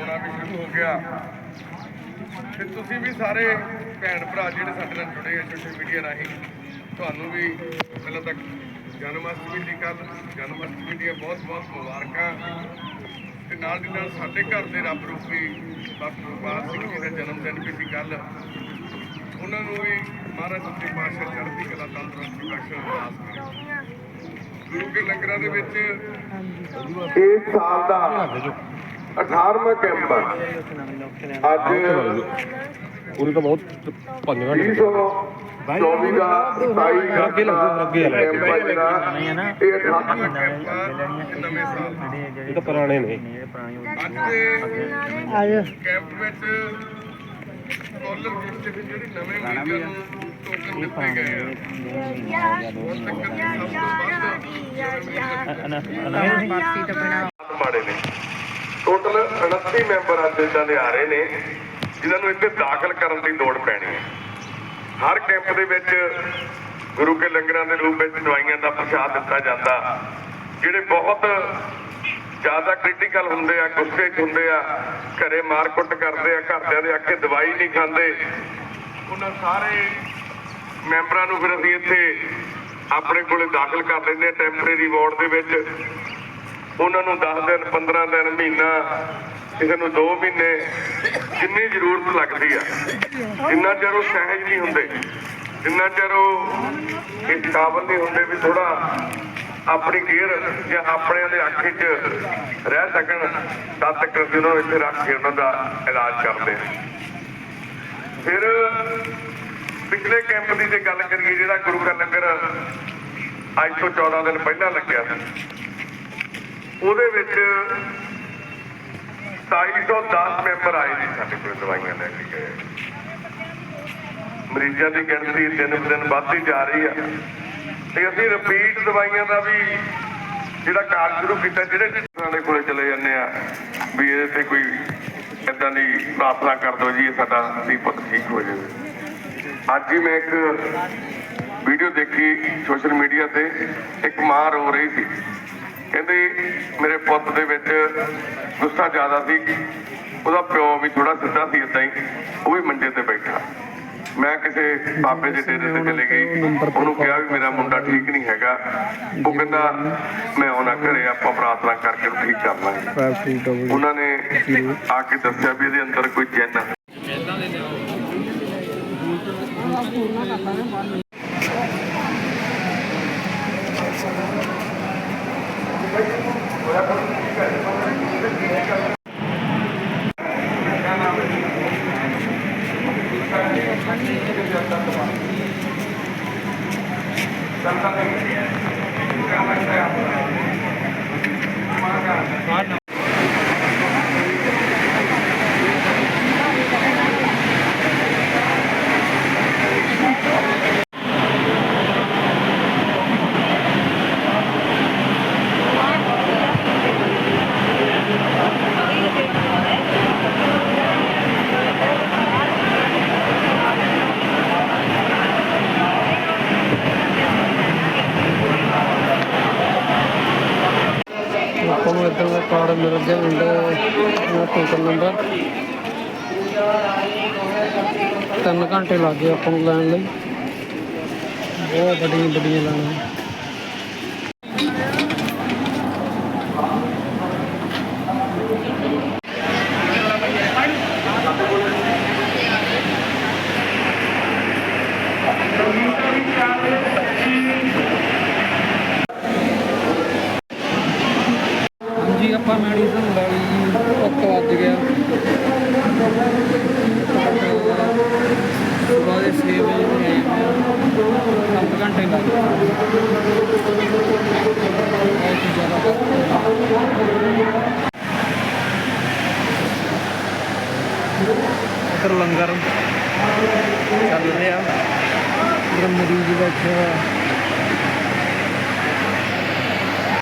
ਆਉਣਾ ਵੀ ਸ਼ੁਰੂ ਹੋ ਗਿਆ। ਤੇ ਤੁਸੀਂ ਵੀ ਸਾਰੇ ਭੈਣ ਭਰਾ ਜਿਹੜੇ ਸਾਡੇ ਨਾਲ ਜੁੜੇ ਆ ਸੋਸ਼ਲ ਮੀਡੀਆ ਰਾਹੀਂ ਤੁਹਾਨੂੰ ਵੀ ਪਹਿਲਾਂ ਤੱਕ ਜਨਮ ਅਸ਼ਟਮੀ ਦੀ ਕੱਲ ਜਨਮ ਅਸ਼ਟਮੀ ਦੀਆਂ ਬਹੁਤ ਬਹੁਤ ਮੁਬਾਰਕਾਂ। ਤੇ ਨਾਲ ਦੀ ਨਾਲ ਸਾਡੇ ਘਰ ਦੇ ਰੱਬ ਰੂਪੀ ਬਾਬਾ ਗੁਰਬਾਜ ਸਿੰਘ ਜੀ ਦਾ ਜਨਮ ਦਿਨ ਵੀ ਸੀ ਕੱਲ ਉਹਨਾਂ ਨੂੰ ਵੀ ਮਹਾਰਾਜ ਸੱਚੇ ਪਾਤਸ਼ਾਹ ਚੜ੍ਹਦੀ ਕਲਾ ਤੰਦਰੁਸਤੀ ਬਖਸ਼ਣ ਅਰਦਾਸ ਕਰੀ ਗੁਰੂ ਕੇ ਲੰਗਰਾਂ ਦੇ ਵਿੱਚ ਇਸ ਸਾਲ ਦਾ 18ਵਾਂ ਕੈਂਪ ਅੱਜ ਪੂਰੀ ਤਾਂ ਬਹੁਤ ਪੰਜ ਘੰਟੇ 2024 ਦਾ 27 ਅੱਗੇ ਲੱਗੂ, ਅੱਗੇ ਲੱਗੂ। ਕੈਂਪ ਹੈ ਜਿਹੜਾ ਇਹ 18ਵਾਂ ਕੈਂਪ ਆ ਇਹ ਨਵੇਂ ਸਾਲ ਦਾ ਇਹ ਤਾਂ ਪੁਰਾਣੇ ਨੇ ਅੱਜ ਦੇ ਕੈਂਪ ਵਿੱਚ ਕਾਲਰ ਲਿਸਟ ਵਿੱਚ ਜਿਹੜੇ ਨਵੇਂ ਮਰੀਜ਼ਾਂ ਨੂੰ ਟੋਕਨ ਦਿੱਤੇ ਗਏ ਆ ਹੁਣ ਤੱਕ ਸਭ ਤੋਂ ਵੱਧ ਮਾੜੇ ਨੇ ਟੋਟਲ 29 ਮੈਂਬਰ ਅੱਜ ਇਦਾਂ ਦੇ ਆ ਰਹੇ ਨੇ, ਜਿਨ੍ਹਾਂ ਨੂੰ ਇੱਥੇ ਦਾਖਲ ਕਰਨ ਦੀ ਲੋੜ ਪੈਣੀ ਹੈ। ਹਰ ਕੈਂਪ ਦੇ ਵਿੱਚ ਗੁਰੂ ਕੇ ਲੰਗਰਾਂ ਦੇ ਰੂਪ ਵਿੱਚ ਦਵਾਈਆਂ ਦਾ ਪ੍ਰਸ਼ਾਦ ਦਿੱਤਾ ਜਾਂਦਾ। ਜਿਹੜੇ ਬਹੁਤ ਜ਼ਿਆਦਾ ਕ੍ਰਿਟੀਕਲ ਹੁੰਦੇ ਆ, ਗੁੱਸੇ 'ਚ ਹੁੰਦੇ ਆ, ਘਰੇ ਮਾਰ ਕੁੱਟ ਕਰਦੇ ਆ, ਘਰਦਿਆਂ ਦੇ ਆਖੇ ਦਵਾਈ ਨਹੀਂ ਖਾਂਦੇ, ਉਹਨਾਂ ਸਾਰੇ ਮੈਂਬਰਾਂ ਨੂੰ ਫਿਰ ਅਸੀਂ ਇੱਥੇ ਆਪਣੇ ਕੋਲੇ ਦਾਖਲ ਕਰ ਲੈਂਦੇ ਆ ਟੈਂਪਰੇਰੀ ਵਾਰਡ ਦੇ ਵਿੱਚ। ਉਹਨਾਂ ਨੂੰ 10 ਦਿਨ 15 ਦਿਨ, ਮਹੀਨਾ, ਕਿਸੇ ਨੂੰ 2 ਮਹੀਨੇ, ਜਿੰਨੀ ਜ਼ਰੂਰਤ ਲੱਗਦੀ ਆ। ਜਿੰਨਾ ਚਿਰ ਉਹ ਸਹਿਜ ਨਹੀਂ ਹੁੰਦੇ, ਜਿੰਨਾ ਚਿਰ ਉਹ ਇਸ ਕਾਬਲ ਨਹੀਂ ਹੁੰਦੇ ਵੀ ਥੋੜਾ ਆਪਣੀ ਕੇਅਰ ਜਾਂ ਆਪਣਿਆਂ ਦੇ ਆਖੇ 'ਚ ਰਹਿ ਸਕਣ, ਤਦ ਤੱਕ ਅਸੀਂ ਉਹਨਾਂ ਨੂੰ ਇੱਥੇ ਰੱਖ ਕੇ ਉਹਨਾਂ ਦਾ ਇਲਾਜ ਕਰਦੇ ਹਾਂ। ਫਿਰ ਪਿਛਲੇ ਕੈਂਪ ਦੀ ਜੇ ਗੱਲ ਕਰੀਏ, ਜਿਹੜਾ ਗੁਰੂ ਕਾ ਲੰਗਰ ਅੱਜ ਤੋਂ 14 ਦਿਨ ਪਹਿਲਾਂ ਲੱਗਿਆ ਸੀ। ਉਹਦੇ ਵਿੱਚ 2710 ਮੈਂਬਰ ਆਏ ਸੀ ਸਾਡੇ ਕੋਲ ਦਵਾਈਆਂ ਲੈ ਕੇ ਗਏ। ਮਰੀਜ਼ਾਂ ਦੀ ਗਿਣਤੀ ਦਿਨ ਦਿਨ ਵੱਧਦੀ ਜਾ ਰਹੀ ਆ। ਤੇ ਅਸੀਂ ਰਿਪੀਟ ਦਵਾਈਆਂ ਦਾ ਵੀ ਜਿਹੜਾ ਕਾਰਜ ਸ਼ੁਰੂ ਕੀਤਾ, ਜਿਹੜੇ ਡਾਕਟਰਾਂ ਦੇ ਕੋਲੇ ਚਲੇ ਜਾਂਦੇ ਆ, ਵੀ ਇਹਦੇ ਤੇ ਕੋਈ ਇਦਾਂ ਦੀ ਪ੍ਰਾਰਥਨਾ ਕਰ ਦਿਓ ਜੀ, ਇਹ ਸਾਡਾ ਦੀਪਕ ਠੀਕ ਹੋ ਜਾਵੇ। ਅੱਜ ਹੀ ਮੈਂ ਇੱਕ ਵੀਡੀਓ ਦੇਖੀ ਸੋਸ਼ਲ ਮੀਡੀਆ ਤੇ, ਇੱਕ ਮਾਂ ਰੋ ਰਹੀ ਸੀ। ਕਹਿੰਦੇ ਮੇਰੇ ਪੁੱਤ ਦੇ ਵਿੱਚ ਗੁੱਸਾ ਜ਼ਿਆਦਾ ਸੀ। ਉਹਦਾ ਪਿਓ ਵੀ ਥੋੜਾ ਸਿੱਧਾ ਸੀ ਇਦਾਂ ਹੀ। ਉਹ ਵੀ ਮੰਜੇ ਤੇ ਬੈਠਾ। ਮੈਂ ਕਿਸੇ ਬਾਬੇ ਦੇ ਡੇਰੇ ਤੇ ਚਲੇ ਗਈ। ਉਹਨੂੰ ਕਿਹਾ ਵੀ ਮੇਰਾ ਮੁੰਡਾ ਠੀਕ ਨਹੀਂ ਹੈਗਾ। ਉਹ ਕਹਿੰਦਾ ਮੈਂ ਆਉਣਾ ਘਰੇ ਆਪਾਂ ਪ੍ਰਾਰਥਨਾ ਕਰਕੇ ਉਹਨੂੰ ਠੀਕ ਕਰ ਲਾਂਗੇ। ਉਹਨਾਂ ਨੇ ਆ ਕੇ ਦੱਸਿਆ ਵੀ ਇਹਦੇ ਅੰਦਰ ਕੋਈ ਜਿੰਨ ਹੈ ਆਪਾਂ ਨੂੰ ਇਦਾਂ ਦਾ ਟੋਕਨ ਨੰਬਰ ਤਿੰਨ ਘੰਟੇ ਲੱਗ ਗਏ ਆਪਾਂ ਨੂੰ ਲੈਣ ਲਈ। ਬਹੁਤ ਵੱਡੀਆਂ ਵੱਡੀਆਂ ਲਾਈਨਾਂ। ਜੀ ਆਪਾਂ ਮੈਡੀਸਨ ਲੈ ਲਈ ਜੀ ਇੱਕ ਵੱਜ ਗਿਆ। ਸਵੇਰ ਦੇ 6 ਵਜੇ ਦੇ ਆਏ ਹਾਂ। 7 ਘੰਟੇ ਲੱਗ ਗਏ ਬਹੁਤ ਜ਼ਿਆਦਾ ਇੱਧਰ ਲੰਗਰ ਚੱਲ ਰਿਹਾ। ਮਰੀਜ਼ ਬੈਠੇ ਹੋਇਆ